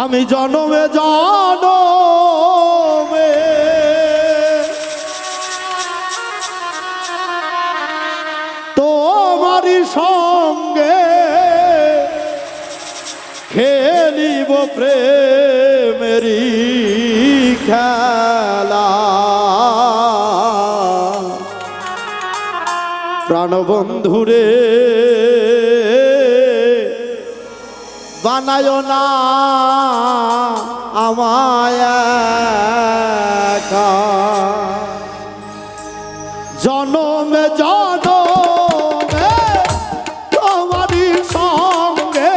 আমি জনমে জনমে। তোমারই সঙ্গে খেলিব প্রেমেরি খেলা। প্রাণবন্ধুরে বানায় না আমায়। জনমে সঙ্গে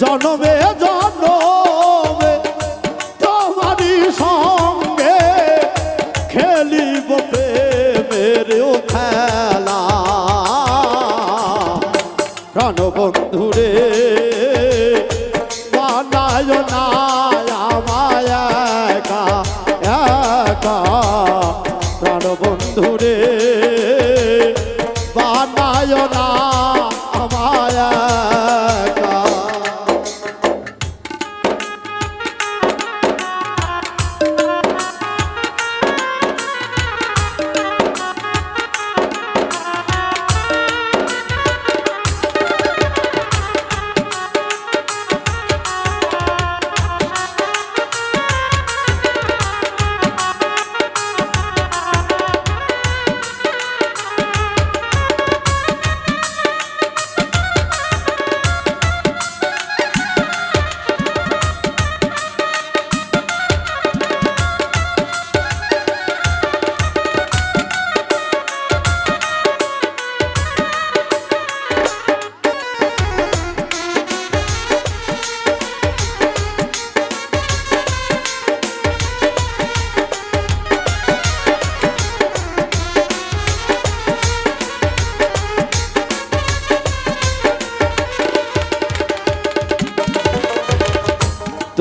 জনমে জনমে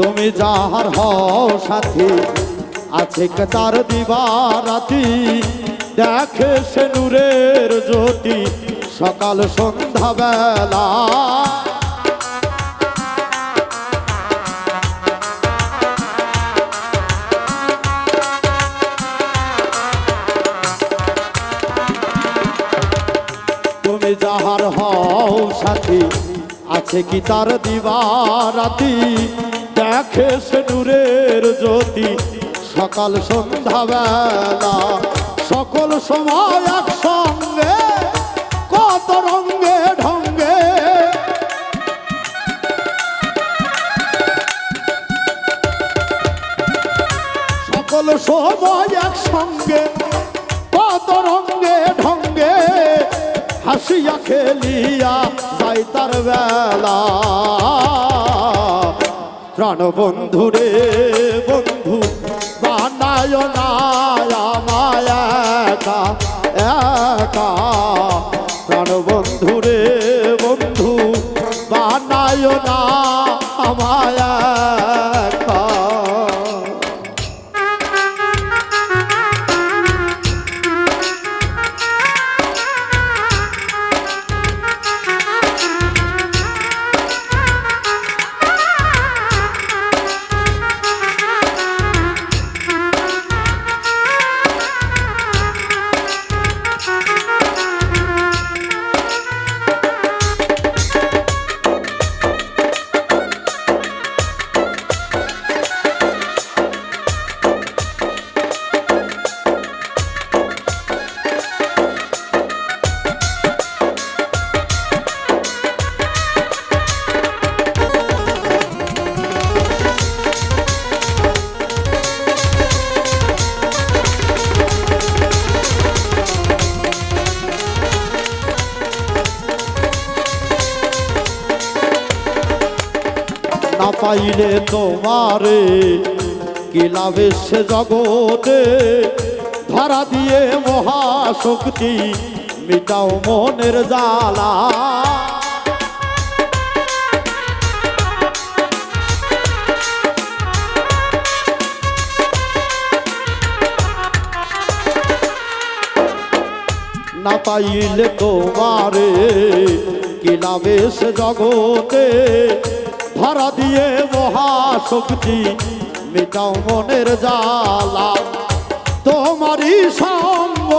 তুমি যাহার হও সাথী, আছে তার দিবারাতি? দেখে সে নূরের জ্যোতি সকাল সন্ধ্যা বেলা। যাহার হও সাথী, আছে কি তার দিবারাতি? দেখে সে নূরের জ্যোতি। সকাল সন্ধ্যা বেলা, সকল সময় একসঙ্গে, কত রঙ্গে ঢঙ্গে। সকল সময় একসঙ্গে, কত রঙ্গে ঢঙ্গে, হাসিয়া খেলিয়া যাই তার বেলা। প্রাণ বন্ধু রে বন্ধু, বানায় না মায়া একা একা। প্রাণ বন্ধু রে বন্ধু, বানায় না আমায় পাইলে তোমারে, কি লাভে সে জগতে? ধরা দিয়ে মহাশক্তি, মিটাও মনের জ্বালা। না পাইলে তোমারে, কি লাভে সে জগতে? ধরা দিয়ে মহাশক্তি, মিটাও মনের জ্বালা। তোমারই সঙ্গ,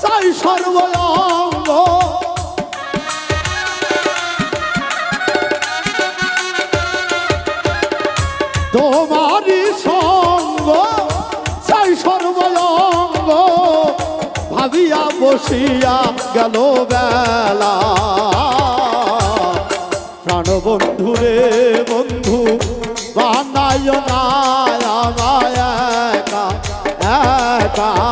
চাই সর্বঙ্গ তোমারই সঙ্গ, চাই সর্বঙ্গ ভাবিয়া বসিয়া গেল বেলা। বন্ধু রে বন্ধু বানায় না আমায় একা একা।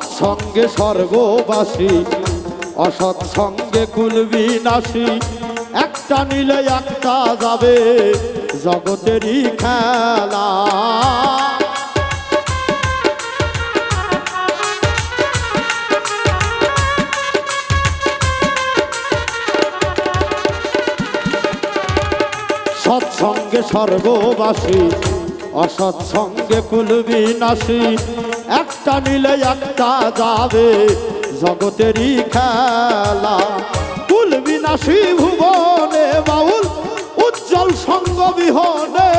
সৎসঙ্গে স্বর্গবাসী, অসৎ সঙ্গে অসৎসঙ্গে কুলবিনাশী একটা নিলে একটা যাবে জগতেরই খেলা। সৎসঙ্গে স্বর্গবাসী অসৎসঙ্গে কুলবিনাশী একটা নিলে একটা যাবে। জগতেরই খেলা। কুলবিনাশী ভুবনে, বাউল উজ্জ্বল সঙ্গ বিহনে।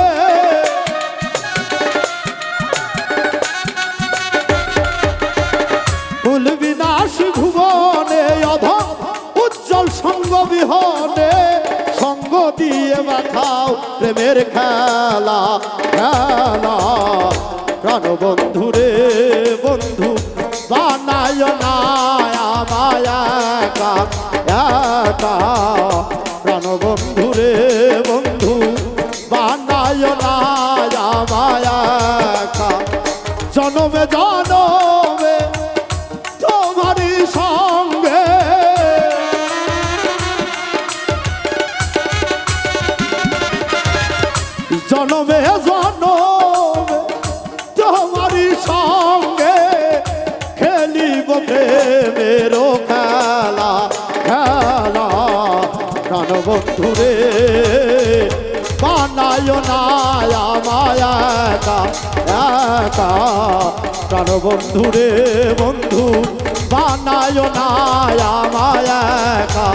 কুল বিনাশ ভুবনে, অধ উজ্জ্বল সঙ্গ বিহনে। সঙ্গ দিয়ে মাখাও প্রেমের খেলা খেলা। প্রাণ বন্ধু রে বন্ধু বানায় না আমায় একা প্রাণ বন্ধু রে বন্ধু বানায় না প্রেমেরও খেলা খেলা, প্রাণবন্ধুরে। বানায় নায়া মায়া একা একা, প্রাণবন্ধুরে বন্ধু। বানায় নায়া মায়া একা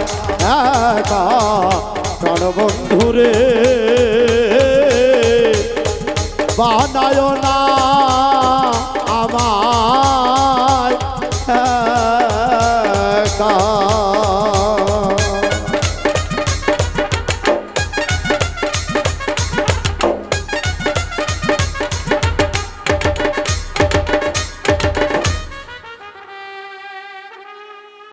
একা, প্রাণবন্ধুরে। বানায় না আমায় 啊。